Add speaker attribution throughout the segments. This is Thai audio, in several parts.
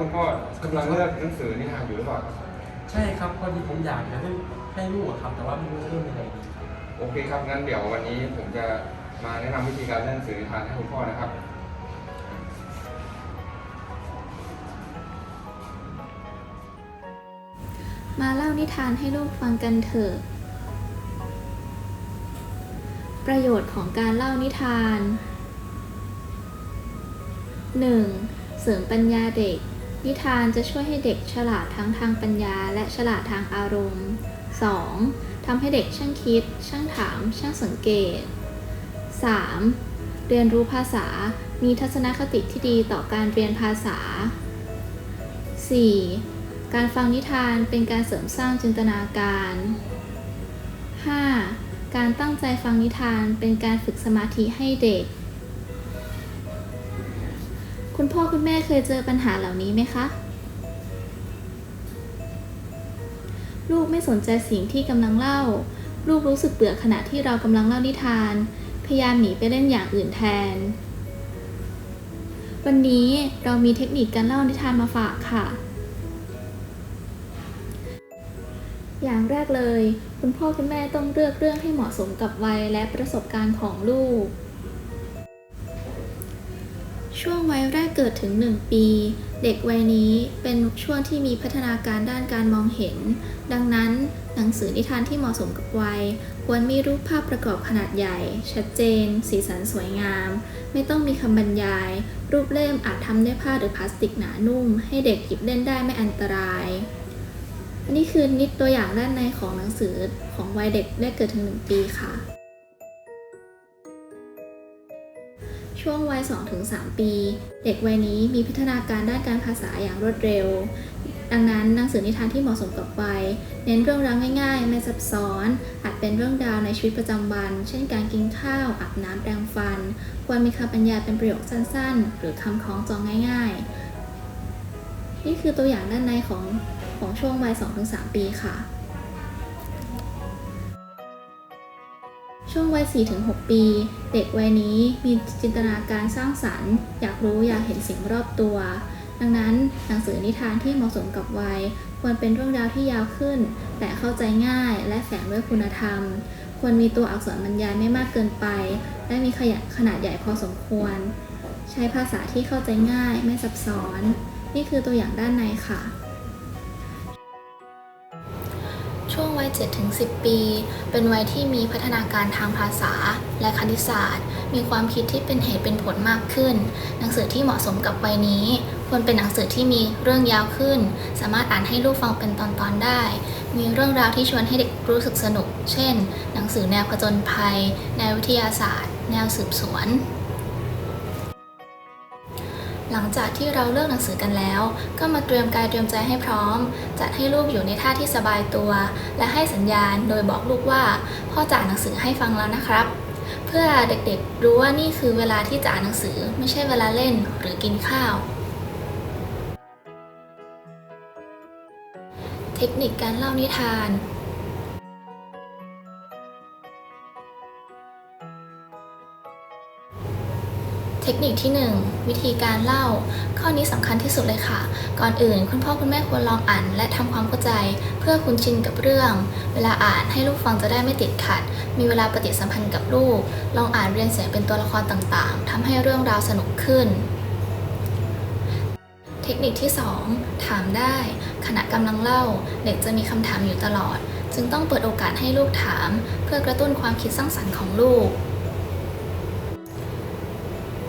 Speaker 1: คุณพ่อกำลังเลือกหนังสือนิทานอยู่หรือเปล่าครับ
Speaker 2: ใช่ครับพอดีผมอยากจะให้ให้ลูกอะครับแต่ว่าไม่รู้จะเริ่มยังไงดีครับ
Speaker 1: โอเคครับงั้นเดี๋ยววันนี้ผมจะมาแนะนำวิธีการเลือกหนังสือนิทานให้คุณพ่อนะครับ
Speaker 3: มาเล่านิทานให้ลูกฟังกันเถอะ ประโยชน์ของการเล่านิทาน 1. เสริมปัญญาเด็ก นิทานจะช่วยให้เด็กฉลาดทั้งทางปัญญาและฉลาดทางอารมณ์ 2. ทำให้เด็กช่างคิด ช่างถาม ช่างสังเกต 3. เรียนรู้ภาษา มีทัศนคติที่ดีต่อการเรียนภาษา 4. การฟังนิทานเป็นการเสริมสร้างจินตนาการ 5. การตั้งใจฟังนิทานเป็นการฝึกสมาธิให้เด็ก คุณพ่อคุณแม่เคยเจอปัญหาเหล่านี้ไหมคะ ลูกไม่สนใจสิ่งที่กำลังเล่า ลูกรู้สึกเบื่อขณะที่เรากำลังเล่านิทาน พยายามหนีไปเล่นอย่างอื่นแทน วันนี้เรามีเทคนิคการเล่านิทานมาฝากค่ะ อย่างแรกเลย คุณพ่อคุณแม่ต้องเลือกเรื่องให้เหมาะสมกับวัยและประสบการณ์ของลูก ช่วงวัยแรกเกิดถึง 1 ปี เด็กวัยนี้เป็นช่วงที่มีพัฒนาการด้านการมองเห็น ดังนั้น หนังสือนิทานที่เหมาะสมกับวัย ควรมีรูปภาพประกอบขนาดใหญ่ ชัดเจน สีสันสวยงาม ไม่ต้องมีคำบรรยาย รูปเล่มอาจทำด้วยผ้าหรือพลาสติกหนานุ่ม ให้เด็กหยิบเล่นได้ไม่อันตรายนนี้คือนิดตัวอย่างด้านในของหนังสือของวัยเด็กแรกเกิดถึง 1 ปีค่ะ ช่วงวัย 2-3 ปี เด็กวัยนี้มีพัฒนาการด้านการภาษาอย่างรวดเร็ว ดังนั้นหนังสือนิทานที่เหมาะสมกับวัย เน้นเรื่องราวง่ายๆ ไม่ซับซ้อน อาจเป็นเรื่องราวในชีวิตประจำวัน เช่นการกินข้าวอาบน้ำแปรงฟัน ควรมีคำบรรยายเป็นประโยคสั้นๆ หรือคำคล้องจองง่ายๆ นี่คือตัวอย่างด้านในของของช่วงวัย 2-3 ปีค่ะ ช่วงวัย 4-6 ปี เด็กวัยนี้มีจินตนาการสร้างสรรค์ อยากรู้อยากเห็นสิ่งรอบตัว ดังนั้นหนังสือนิทานที่เหมาะสมกับวัย ควรเป็นเรื่องราวที่ยาวขึ้น แต่เข้าใจง่ายและแฝงด้วยคุณธรรม ควรมีตัวอักษรบรรยายไม่มากเกินไป และมีขยขนาดใหญ่พอสมควร ใช้ภาษาที่เข้าใจง่ายไม่ซับซ้อน นี่คือตัวอย่างด้านในค่ะ ช่วงวัย 7-10 ปี เป็นวัยที่มีพัฒนาการทางภาษา และคณิตศาสตร์ มีความคิดที่เป็นเหตุเป็นผลมากขึ้น หนังสือที่เหมาะสมกับวัยนี้ ควรเป็นหนังสือที่มีเรื่องยาวขึ้น สามารถอ่านให้ลูกฟังเป็นตอนๆได้ มีเรื่องราวที่ชวนให้เด็กรู้สึกสนุก เช่น หนังสือแนวผจญภัย แนววิทยาศาสตร์ แนวสืบสวน หลังจากที่เราเลือกหนังสือกันแล้ว ก็มาเตรียมกายเตรียมใจให้พร้อม จัดให้ลูกอยู่ในท่าที่สบายตัว และให้สัญญาณโดยบอกลูกว่า พ่อจะอ่านหนังสือให้ฟังแล้วนะครับ เพื่อเด็กๆรู้ว่านี่คือเวลาที่จะอ่านหนังสือไม่ใช่เวลาเล่นหรือกินข้าว เทคนิคการเล่านิทาน เทคนิคที่ 1 วิธีการเล่า ข้อนี้สำคัญที่สุดเลยค่ะ ก่อนอื่น คุณพ่อคุณแม่ควรลองอ่าน และทำความเข้าใจ เพื่อคุ้นชินกับเรื่อง เวลาอ่านให้ลูกฟังจะได้ไม่ติดขัด มีเวลาปฏิสัมพันธ์กับลูก ลองอ่านเรียนเสียงเป็นตัวละครต่างๆทำให้เรื่องราวสนุกขึ้น เทคนิคที่ 2 ถามได้ ขณะกำลังเล่า เด็กจะมีคำถามอยู่ตลอด จึงต้องเปิดโอกาสให้ลูกถาม เพื่อกระตุ้นความคิดสร้างสรรค์ของลูก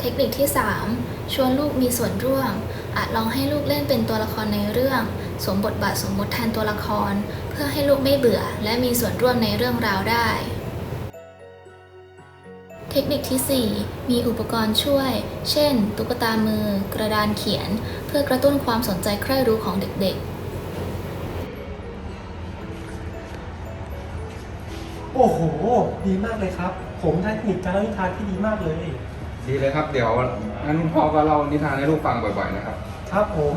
Speaker 3: เทคนิคที่ 3 ชวนลูกมีส่วนร่วม อาจลองให้ลูกเล่นเป็นตัวละครในเรื่อง สวมบทบาทสมมติแทนตัวละคร เพื่อให้ลูกไม่เบื่อ และมีส่วนร่วมในเรื่องราวได้ เทคนิคที่ 4 มีอุปกรณ์ช่วย เช่น ตุ๊กตามือ กระดานเขียน เพื่อกระตุ้นความสนใจใคร่รู้ของเด็กๆ
Speaker 2: โอ้โห ดีมากเลยครับ ผมได้เทคนิคการเล่านิทานที่ดีมากเลย
Speaker 1: ดีเลยครับ เดี๋ยวงั้นพ่อก็เล่านิทานให้ลูกฟังบ่อยๆนะครับ
Speaker 2: ครับผม